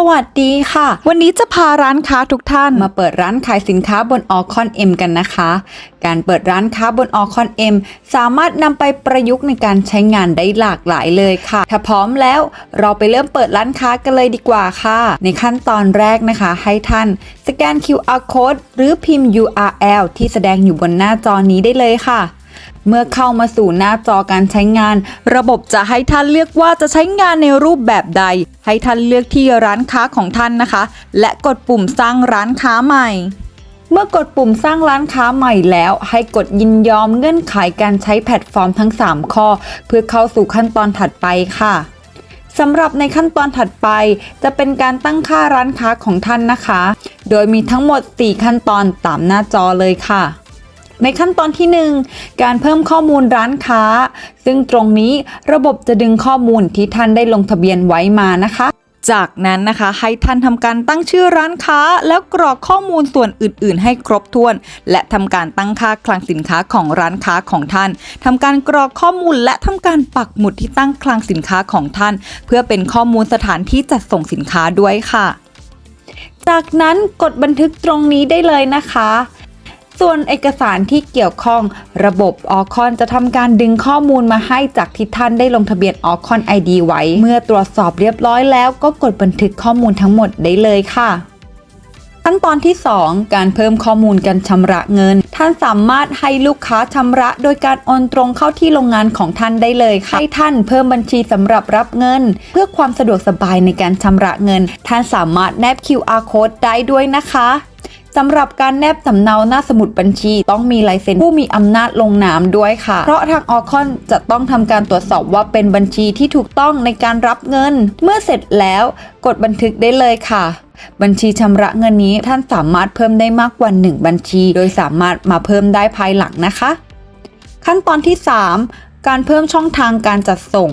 สวัสดีค่ะ วันนี้จะพาร้านค้าทุกท่านมาเปิดร้านขายสินค้าบนออคอนเอ็มกันนะคะ การเปิดร้านค้าบนออคอนเอ็มสามารถนำไปประยุกต์ในการใช้งานได้หลากหลายเลยค่ะ ถ้าพร้อมแล้วเราไปเริ่มเปิดร้านค้ากันเลยดีกว่าค่ะ ในขั้นตอนแรกนะคะ ให้ท่านสแกน QR code หรือพิมพ์ URL ที่แสดงอยู่บนหน้าจอนี้ได้เลยค่ะ เมื่อเข้ามาสู่หน้าจอการใช้งาน ระบบจะให้ท่านเลือกว่าจะใช้งานในรูปแบบใด ให้ท่านเลือกที่ร้านค้าของท่านนะคะ และกดปุ่มสร้างร้านค้าใหม่ เมื่อกดปุ่มสร้างร้านค้าใหม่แล้ว ให้กดยินยอมเงื่อนไขการใช้แพลตฟอร์มทั้ง 3 ข้อ เพื่อเข้าสู่ขั้นตอนถัดไปค่ะสำหรับในขั้นตอนถัดไปจะเป็นการตั้งค่าร้านค้าของท่านนะคะ โดยมีทั้งหมด 4 ขั้นตอนตามหน้าจอเลยค่ะ ในขั้นตอนที่ 1 การเพิ่มข้อมูลร้านค้า ซึ่งตรงนี้ระบบจะดึงข้อมูลที่ท่านได้ลงทะเบียนไว้มานะคะ จากนั้นนะคะให้ท่านทำการตั้งชื่อร้านค้า แล้วกรอกข้อมูลส่วนอื่น ๆ ให้ครบถ้วน และทำการตั้งค่าคลังสินค้าของร้านค้าของท่านทำการกรอกข้อมูลและทำการปักหมุดที่ตั้งคลังสินค้าของท่าน เพื่อเป็นข้อมูลสถานที่จัดส่งสินค้าด้วยค่ะ จากนั้นกดบันทึกตรงนี้ได้เลยนะคะ ส่วนเอกสารที่เกี่ยวข้อง ระบบออคอนจะทำการดึงข้อมูลมาให้จากที่ท่านได้ลงทะเบียนออคอน ID ไว้ เมื่อตรวจสอบเรียบร้อยแล้วก็กดบันทึกข้อมูลทั้งหมดได้เลยค่ะขั้นตอนที่ 2 การเพิ่มข้อมูลการชำระเงิน ท่านสามารถให้ลูกค้าชำระโดยการโอนตรงเข้าที่โรงงานของท่านได้เลยค่ะให้ท่านเพิ่มบัญชีสำหรับรับเงิน เพื่อความสะดวกสบายในการชำระเงิน ท่านสามารถแนบ QR code ได้ด้วยนะคะ สำหรับการแนบสำเนาหน้าสมุดบัญชี ต้องมีลายเซ็นผู้มีอำนาจลงนามด้วยค่ะ เพราะทางออคอนจะต้องทำการตรวจสอบว่าเป็นบัญชีที่ถูกต้องในการรับเงิน เมื่อเสร็จแล้วกดบันทึกได้เลยค่ะบัญชีชำระเงินนี้ท่านสามารถเพิ่มได้มากกว่า 1 บัญชี โดยสามารถมาเพิ่มได้ภายหลังนะคะ ขั้นตอนที่ 3 การเพิ่มช่องทางการจัดส่ง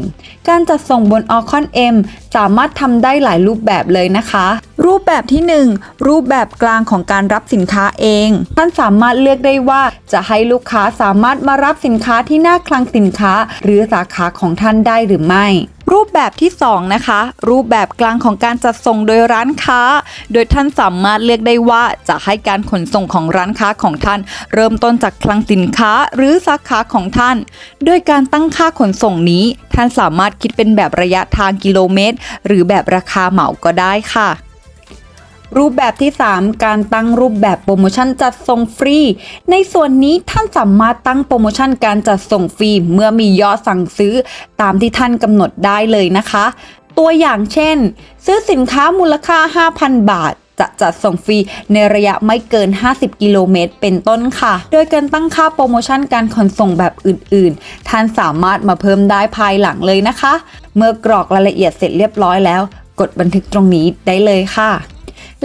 การจัดส่งบน o c o n M สามารถทำได้หลายรูปแบบเลยนะคะ รูปแบบที่ 1 รูปแบบกลางของการรับสินค้าเอง ท่านสามารถเลือกได้ว่าจะให้ลูกค้าสามารถมารับสินค้าที่หน้าคลังสินค้า หรือสาขาของท่านได้หรือไม่รูปแบบที่ 2 นะคะ รูปแบบกลางของการจัดส่งโดยร้านค้า โดยท่านสามารถเลือกได้ว่าจะให้การขนส่งของร้านค้าของท่าน เริ่มต้นจากคลังสินค้าหรือสาขาของท่าน โดยการตั้งค่าขนส่งนี้ ท่านสามารถคิดเป็นแบบระยะทางกิโลเมตร หรือแบบราคาเหมาก็ได้ค่ะ รูปแบบที่ 3 การตั้งรูปแบบโปรโมชั่นจัดส่งฟรี ในส่วนนี้ท่านสามารถตั้งโปรโมชั่นการจัดส่งฟรีเมื่อมียอดสั่งซื้อตามที่ท่านกำหนดได้เลยนะคะ ตัวอย่างเช่น ซื้อสินค้ามูลค่า 5,000 บาทจะจัดส่งฟรีในระยะไม่เกิน 50 กิโลเมตร เป็นต้นค่ะ โดยการตั้งค่าโปรโมชั่นการขนส่งแบบอื่น ๆ ท่านสามารถมาเพิ่มได้ภายหลังเลยนะคะ เมื่อกรอกรายละเอียดเสร็จเรียบร้อยแล้ว กดบันทึกตรงนี้ได้เลยค่ะ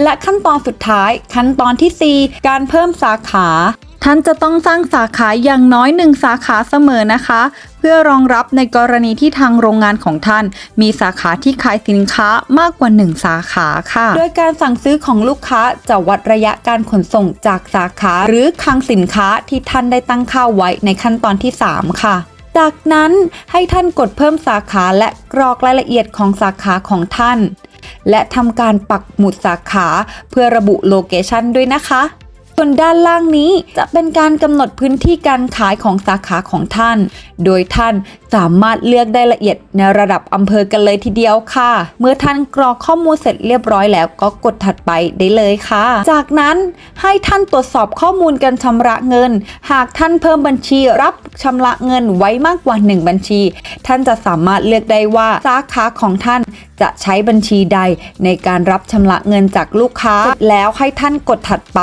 และขั้นตอนสุดท้าย ขั้นตอนที่ 4 การเพิ่มสาขา ท่านจะต้องสร้างสาขาอย่างน้อยหนึ่งสาขาเสมอนะคะ เพื่อรองรับในกรณีที่ทางโรงงานของท่าน มีสาขาที่ขายสินค้ามากกว่า 1 สาขาค่ะ โดยการสั่งซื้อของลูกค้าจะวัดระยะการขนส่งจากสาขา หรือคลังสินค้าที่ท่านได้ตั้งค่าไว้ในขั้นตอนที่ 3 ค่ะจากนั้นให้ท่านกดเพิ่มสาขาและกรอกรายละเอียดของสาขาของท่าน และทำการปักหมุดสาขาเพื่อระบุโลเคชันด้วยนะคะ วนด้านล่างนี้จะเป็นการกำหนดพื้นที่การขายของสาขาของท่าน โดยท่านสามารถเลือกได้ละเอียดในระดับอำเภอกันเลยทีเดียวค่ะ เมื่อท่านกรอกข้อมูลเสร็จเรียบร้อยแล้วก็กดถัดไปได้เลยค่ะ จากนั้นให้ท่านตรวจสอบข้อมูลการชำระเงิน หากท่านเพิ่มบัญชีรับชำระเงินไว้มากกว่า 1 บัญชี ท่านจะสามารถเลือกได้ว่าสาขาของท่านจะใช้บัญชีใดในการรับชำระเงินจากลูกค้า แล้วให้ท่านกดถัดไป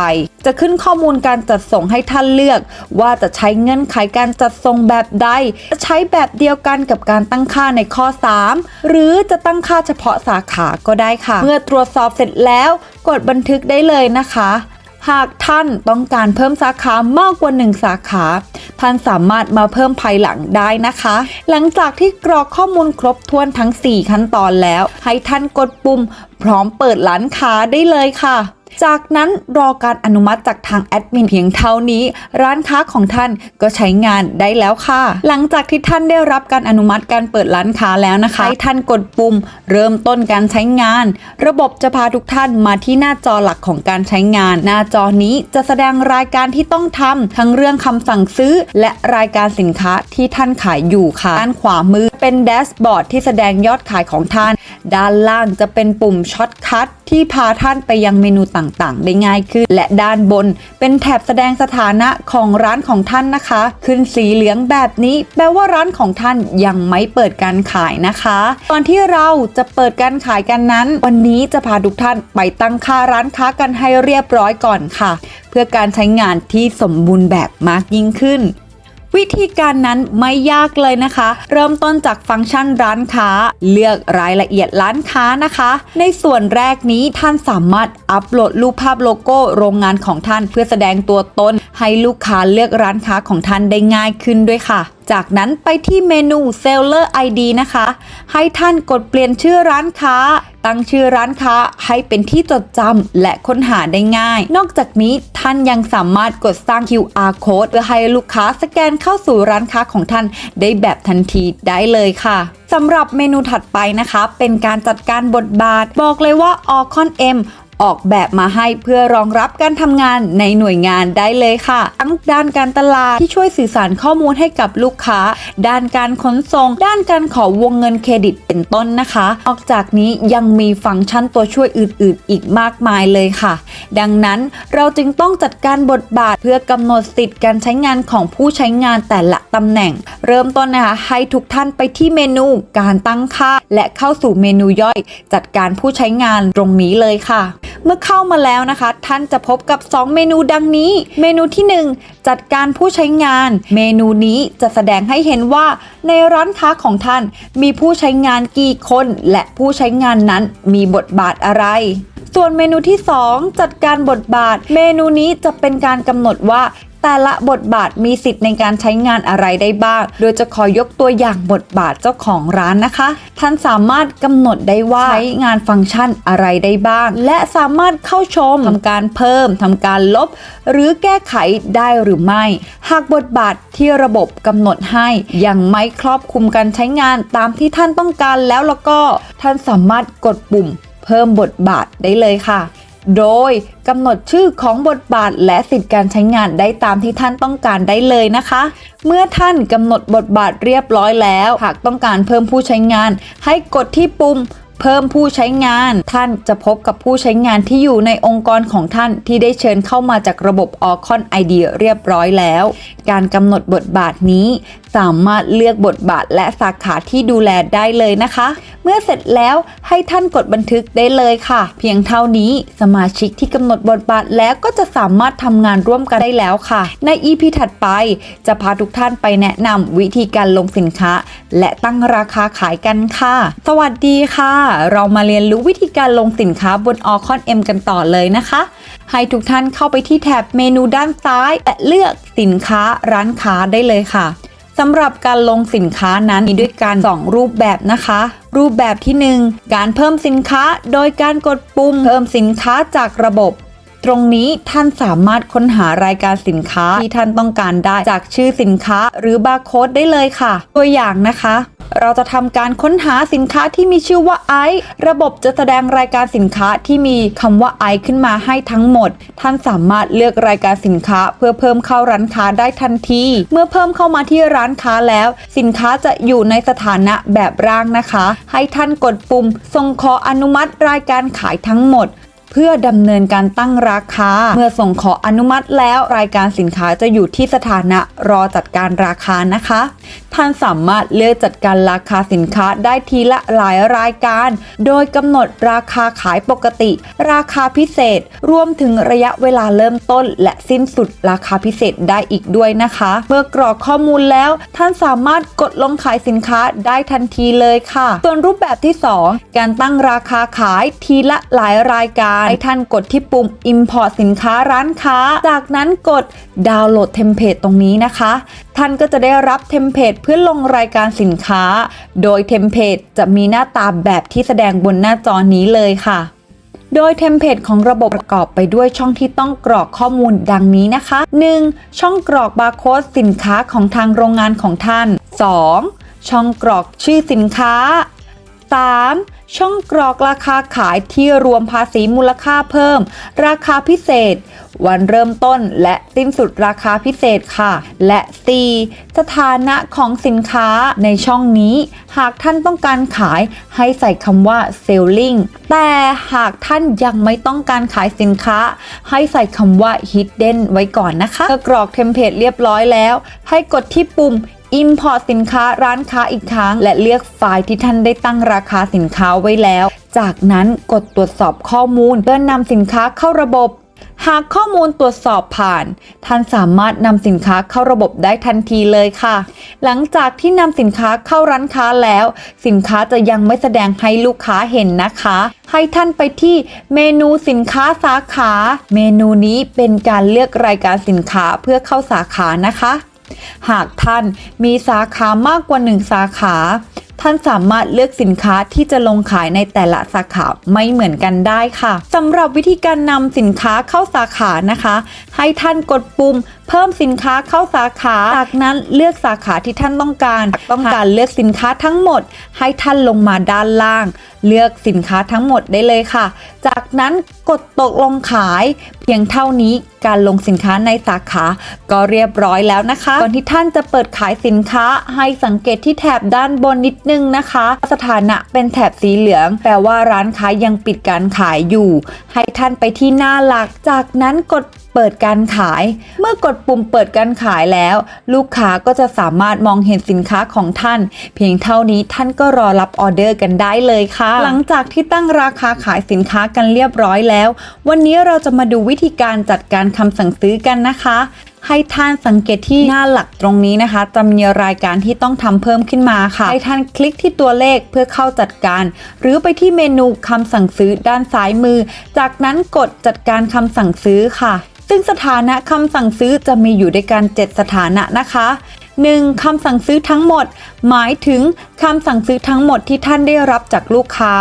จะขึ้นข้อมูลการจัดส่งให้ท่านเลือก ว่าจะใช้เงื่อนไขการจัดส่งแบบใด จะใช้แบบเดียวกันกับการตั้งค่าในข้อ 3 หรือจะตั้งค่าเฉพาะสาขาก็ได้ค่ะ เมื่อตรวจสอบเสร็จแล้วกดบันทึกได้เลยนะคะหากท่านต้องการเพิ่มสาขามากกว่า 1 สาขา ท่านสามารถมาเพิ่มภายหลังได้นะคะ หลังจากที่กรอกข้อมูลครบถ้วนทั้ง 4 ขั้นตอนแล้ว ให้ท่านกดปุ่ม พร้อมเปิดร้านค้าได้เลยค่ะ จากนั้นรอการอนุมัติจากทางแอดมินเพียงเท่านี้ ร้านค้าของท่านก็ใช้งานได้แล้วค่ะ หลังจากที่ท่านได้รับการอนุมัติการเปิดร้านค้าแล้วนะคะให้ท่านกดปุ่ม เริ่มต้นการใช้งาน ระบบจะพาทุกท่านมาที่หน้าจอหลักของการใช้งาน หน้าจอนี้จะแสดงรายการที่ต้องทำทั้งเรื่องคำสั่งซื้อ และรายการสินค้าที่ท่านขายอยู่ค่ะด้านขวามือเป็นแดชบอร์ดที่แสดงยอดขายของท่าน ด้านล่างจะเป็นปุ่มช็อตคัท ที่พาท่านไปยังเมนูต่างๆ ได้ง่ายขึ้น และด้านบนเป็นแถบแสดงสถานะของร้านของท่านนะคะ ขึ้นสีเหลืองแบบนี้ แปลว่าร้านของท่านยังไม่เปิดการขายนะคะก่อนที่เราจะเปิดการขายกันนั้น วันนี้จะพาทุกท่านไปตั้งค่าร้านค้ากันให้เรียบร้อยก่อนค่ะ เพื่อการใช้งานที่สมบูรณ์แบบมากยิ่งขึ้น วิธีการนั้นไม่ยากเลยนะคะ เริ่มต้นจากฟังก์ชันร้านค้า เลือกรายละเอียดร้านค้านะคะ ในส่วนแรกนี้ท่านสามารถอัปโหลดรูปภาพโลโก้โรงงานของท่านเพื่อแสดงตัวตน ให้ลูกค้าเลือกร้านค้าของท่านได้ง่ายขึ้นด้วยค่ะ จากนั้นไปที่เมนู Seller ID นะคะ ให้ท่านกดเปลี่ยนชื่อร้านค้า ตั้งชื่อร้านค้าให้เป็นที่จดจำและค้นหาได้ง่าย นอกจากนี้ท่านยังสามารถกดสร้าง QR code เพื่อให้ลูกค้าสแกนเข้าสู่ร้านค้าของท่านได้แบบทันทีได้เลยค่ะสำหรับเมนูถัดไปนะคะ เป็นการจัดการบทบาท บอกเลยว่า o c o n M ออกแบบมาให้เพื่อรองรับการทำงานในหน่วยงานได้เลยค่ะ ทั้งด้านการตลาดที่ช่วยสื่อสารข้อมูลให้กับลูกค้า ด้านการขนส่ง ด้านการขอวงเงินเครดิตเป็นต้นนะคะ นอกจากนี้ยังมีฟังก์ชันตัวช่วยอื่น ๆ อีกมากมายเลยค่ะ ดังนั้นเราจึงต้องจัดการบทบาทเพื่อกำหนดสิทธิ์การใช้งานของผู้ใช้งานแต่ละตำแหน่ง เริ่มต้นนะคะให้ทุกท่านไปที่เมนูการตั้งค่า และเข้าสู่เมนูย่อย จัดการผู้ใช้งานตรงนี้เลยค่ะ มื่อเข้ามาแล้วนะคะ ท่านจะพบกับ 2 เมนูดังนี้ เมนูที่ 1 จัดการผู้ใช้งาน เมนูนี้จะแสดงให้เห็นว่าในร้านค้าของท่านมีผู้ใช้งานกี่คน และผู้ใช้งานนั้นมีบทบาทอะไรส่วนเมนูที่ 2 จัดการบทบาท เมนูนี้จะเป็นการกำหนดว่า แต่ละบทบาทมีสิทธิ์ในการใช้งานอะไรได้บ้าง โดยจะขอยกตัวอย่างบทบาทเจ้าของร้านนะคะ ท่านสามารถกำหนดได้ว่าใช้งานฟังก์ชันอะไรได้บ้าง และสามารถเข้าชมทำการเพิ่มทำการลบ หรือแก้ไขได้หรือไม่ หากบทบาทที่ระบบกำหนดให้ยังไม่ครอบคลุมการใช้งานตามที่ท่านต้องการแล้วแล้วก็ ท่านสามารถกดปุ่ม เพิ่มบทบาทได้เลยค่ะ โดยกำหนดชื่อของบทบาทและสิทธิการใช้งานได้ตามที่ท่านต้องการได้เลยนะคะ เมื่อท่านกำหนดบทบาทเรียบร้อยแล้ว หากต้องการเพิ่มผู้ใช้งาน ให้กดที่ปุ่ม เพิ่มผู้ใช้งาน ท่านจะพบกับผู้ใช้งานที่อยู่ในองค์กรของท่านที่ได้เชิญเข้ามาจากระบบ o c o n ID เรียบร้อยแล้ว การกำหนดบทบาทนี้สามารถเลือกบทบาทและสาขาที่ดูแลได้เลยนะคะ เมื่อเสร็จแล้วให้ท่านกดบันทึกได้เลยค่ะ เพียงเท่านี้สมาชิกที่กำหนดบทบาทแล้วก็จะสามารถทำงานร่วมกันได้แล้วค่ะ ใน EP ถัดไป จะพาทุกท่านไปแนะนำวิธีการลงสินค้า และตั้งราคาขายกันค่ะ สวัสดีค่ะเรามาเรียนรู้วิธีการลงสินค้าบน o c o n M กันต่อเลยนะคะ ให้ทุกท่านเข้าไปที่แถบเมนูด้านซ้ายและเลือกสินค้าร้านค้าได้เลยค่ะสำหรับการลงสินค้านั้นมีด้วยกัน2รูปแบบนะคะ รูปแบบที่ 1 การเพิ่มสินค้าโดยการกดปุ่มเพิ่มสินค้าจากระบบ ตรงนี้ท่านสามารถค้นหารายการสินค้าที่ท่านต้องการได้จากชื่อสินค้า หรือบาร์โค้ดได้เลยค่ะ ตัวอย่างนะคะ เราจะทำการค้นหาสินค้าที่มีชื่อว่าไอซ์ระบบจะแสดงรายการสินค้าที่มีคำว่าไอซ์ขึ้นมาให้ทั้งหมด ท่านสามารถเลือกรายการสินค้า เพื่อเพิ่มเข้าร้านค้าได้ทันที เมื่อเพิ่มเข้ามาที่ร้านค้าแล้ว สินค้าจะอยู่ในสถานะแบบร่างนะคะ ให้ท่านกดปุ่มส่งขออนุมัติรายการขายทั้งหมด เพื่อดำเนินการตั้งราคา เมื่อส่งขออนุมัติแล้วรายการสินค้าจะอยู่ที่สถานะรอจัดการราคานะคะท่านสามารถเลือกจัดการราคาสินค้าได้ทีละหลายรายการ โดยกำหนดราคาขายปกติ ราคาพิเศษ รวมถึงระยะเวลาเริ่มต้น และสิ้นสุดราคาพิเศษได้อีกด้วยนะคะ เมื่อกรอกข้อมูลแล้วท่านสามารถกดลงขายสินค้าได้ทันทีเลยค่ะ ส่วนรูปแบบที่ 2 การตั้งราคาขายทีละหลายรายการ ให้ท่านกดที่ปุ่ม Import สินค้าร้านค้า จากนั้นกดดาวน์โหลดเทมเพลตตรงนี้นะคะ ท่านก็จะได้รับเทมเพลตเพื่อลงรายการสินค้า โดยเทมเพลตจะมีหน้าตาแบบที่แสดงบนหน้าจอนี้เลยค่ะ โดยเทมเพลตของระบบประกอบไปด้วยช่องที่ต้องกรอกข้อมูลดังนี้นะคะ 1. ช่องกรอกบาร์โค้ดสินค้าของทางโรงงานของท่าน 2. ช่องกรอกชื่อสินค้า 3. ช่องกรอกราคาขายที่รวมภาษีมูลค่าเพิ่ม ราคาพิเศษ วันเริ่มต้นและสิ้นสุดราคาพิเศษค่ะ และ 4. สถานะของสินค้าในช่องนี้ หากท่านต้องการขายให้ใส่คำว่า selling แต่หากท่านยังไม่ต้องการขายสินค้า ให้ใส่คำว่า hidden ไว้ก่อนนะคะเมื่อกรอกเทมเพลตเรียบร้อยแล้ว ให้กดที่ปุ่ม Import สินค้าร้านค้าอีกครั้ง และเลือกไฟล์ที่ท่านได้ตั้งราคาสินค้าไว้แล้ว จากนั้นกดตรวจสอบข้อมูลเพื่อนำสินค้าเข้าระบบหากข้อมูลตรวจสอบผ่าน ท่านสามารถนำสินค้าเข้าระบบได้ทันทีเลยค่ะ หลังจากที่นำสินค้าเข้าร้านค้าแล้ว สินค้าจะยังไม่แสดงให้ลูกค้าเห็นนะคะ ให้ท่านไปที่เมนูสินค้าสาขา เมนูนี้เป็นการเลือกรายการสินค้าเพื่อเข้าสาขานะคะ หากท่านมีสาขามากกว่าหนึ่งสาขา ท่านสามารถเลือกสินค้าที่จะลงขายในแต่ละสาขาไม่เหมือนกันได้ค่ะสำหรับวิธีการนำสินค้าเข้าสาขานะคะ ให้ท่านกดปุ่ม เพิ่มสินค้าเข้าสาขา จากนั้นเลือกสาขาที่ท่านต้องการ ต้องการเลือกสินค้าทั้งหมด ให้ท่านลงมาด้านล่าง เลือกสินค้าทั้งหมดได้เลยค่ะ จากนั้นกดตกลงขาย เพียงเท่านี้การลงสินค้าในสาขา ก็เรียบร้อยแล้วนะคะ ก่อนที่ท่านจะเปิดขายสินค้าให้สังเกตที่แถบด้านบนนิดนึงนะคะ สถานะเป็นแถบสีเหลือง แปลว่าร้านค้ายังปิดการขายอยู่ ให้ท่านไปที่หน้าหลัก จากนั้นกด เปิดการขาย เมื่อกดปุ่มเปิดการขายแล้ว ลูกค้าก็จะสามารถมองเห็นสินค้าของท่าน เพียงเท่านี้ท่านก็รอรับออเดอร์กันได้เลยค่ะ หลังจากที่ตั้งราคาขายสินค้ากันเรียบร้อยแล้ว วันนี้เราจะมาดูวิธีการจัดการคำสั่งซื้อกันนะคะให้ท่านสังเกตที่หน้าหลักตรงนี้นะคะจะมีรายการที่ต้องทำเพิ่มขึ้นมาค่ะ ให้ท่านคลิกที่ตัวเลขเพื่อเข้าจัดการ หรือไปที่เมนูคำสั่งซื้อด้านซ้ายมือ จากนั้นกดจัดการคำสั่งซื้อค่ะ ซึ่งสถานะคำสั่งซื้อจะมีอยู่ด้วยกัน 7 สถานะนะคะ 1. คำสั่งซื้อทั้งหมด หมายถึงคำสั่งซื้อทั้งหมดที่ท่านได้รับจากลูกค้า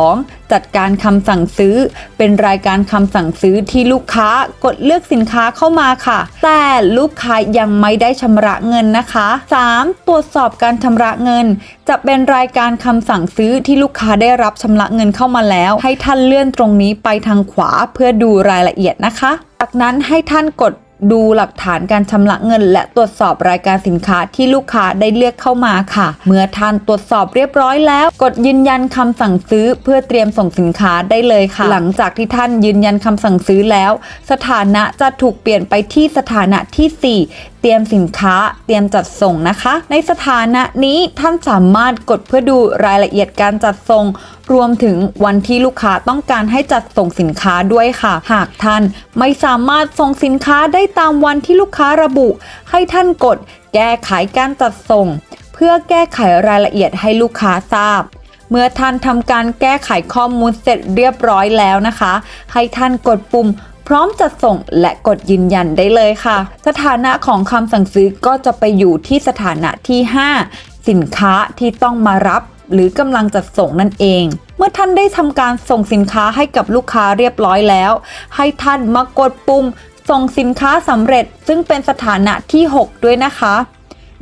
2. จัดการคำสั่งซื้อ เป็นรายการคำสั่งซื้อที่ลูกค้ากดเลือกสินค้าเข้ามาค่ะ แต่ลูกค้ายังไม่ได้ชำระเงินนะคะ 3. ตรวจสอบการชำระเงิน จะเป็นรายการคำสั่งซื้อที่ลูกค้าได้รับชำระเงินเข้ามาแล้ว ให้ท่านเลื่อนตรงนี้ไปทางขวาเพื่อดูรายละเอียดนะคะ จากนั้นให้ท่านกด ดูหลักฐานการชำระเงิน และตรวจสอบรายการสินค้าที่ลูกค้าได้เลือกเข้ามาค่ะ เมื่อท่านตรวจสอบเรียบร้อยแล้ว กดยืนยันคำสั่งซื้อเพื่อเตรียมส่งสินค้าได้เลยค่ะ หลังจากที่ท่านยืนยันคำสั่งซื้อแล้ว สถานะจะถูกเปลี่ยนไปที่สถานะที่ 4 เตรียมสินค้า เตรียมจัดส่งนะคะ ในสถานะนี้ท่านสามารถกดเพื่อดูรายละเอียดการจัดส่ง รวมถึงวันที่ลูกค้าต้องการให้จัดส่งสินค้าด้วยค่ะ หากท่านไม่สามารถส่งสินค้าได้ตามวันที่ลูกค้าระบุ ให้ท่านกดแก้ไขการจัดส่ง เพื่อแก้ไขรายละเอียดให้ลูกค้าทราบเมื่อท่านทำการแก้ไขข้อมูลเสร็จเรียบร้อยแล้วนะคะ ให้ท่านกดปุ่ม พร้อมจัดส่งและกดยืนยันได้เลยค่ะ สถานะของคำสั่งซื้อก็จะไปอยู่ที่สถานะที่ 5 สินค้าที่ต้องมารับหรือกำลังจัดส่งนั่นเอง เมื่อท่านได้ทำการส่งสินค้าให้กับลูกค้าเรียบร้อยแล้ว ให้ท่านมากดปุ่มส่งสินค้าสำเร็จ ซึ่งเป็นสถานะที่ 6 ด้วยนะคะ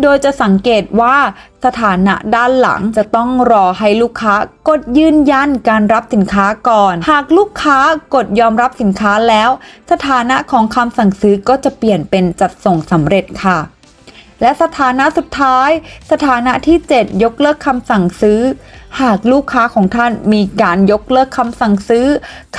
โดยจะสังเกตว่าสถานะด้านหลังจะต้องรอให้ลูกค้ากดยืนยันการรับสินค้าก่อน หากลูกค้ากดยอมรับสินค้าแล้ว สถานะของคำสั่งซื้อก็จะเปลี่ยนเป็นจัดส่งสำเร็จค่ะและสถานะสุดท้าย สถานะที่ 7 ยกเลิกคำสั่งซื้อ หากลูกค้าของท่านมีการยกเลิกคำสั่งซื้อ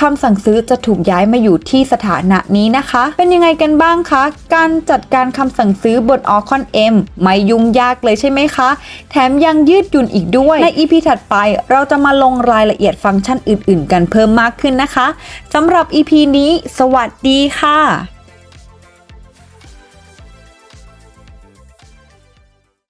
คำสั่งซื้อจะถูกย้ายมาอยู่ที่สถานะนี้นะคะ เป็นยังไงกันบ้างคะ การจัดการคำสั่งซื้อบน o c o n M ไม่ยุ่งยากเลยใช่ไหมคะ แถมยังยืดหยุ่นอีกด้วย ใน EP ถัดไปเราจะมาลงรายละเอียดฟังก์ชันอื่น ๆ กันเพิ่มมากขึ้นนะคะสำหรับ EP นี้ สวัสดีค่ะ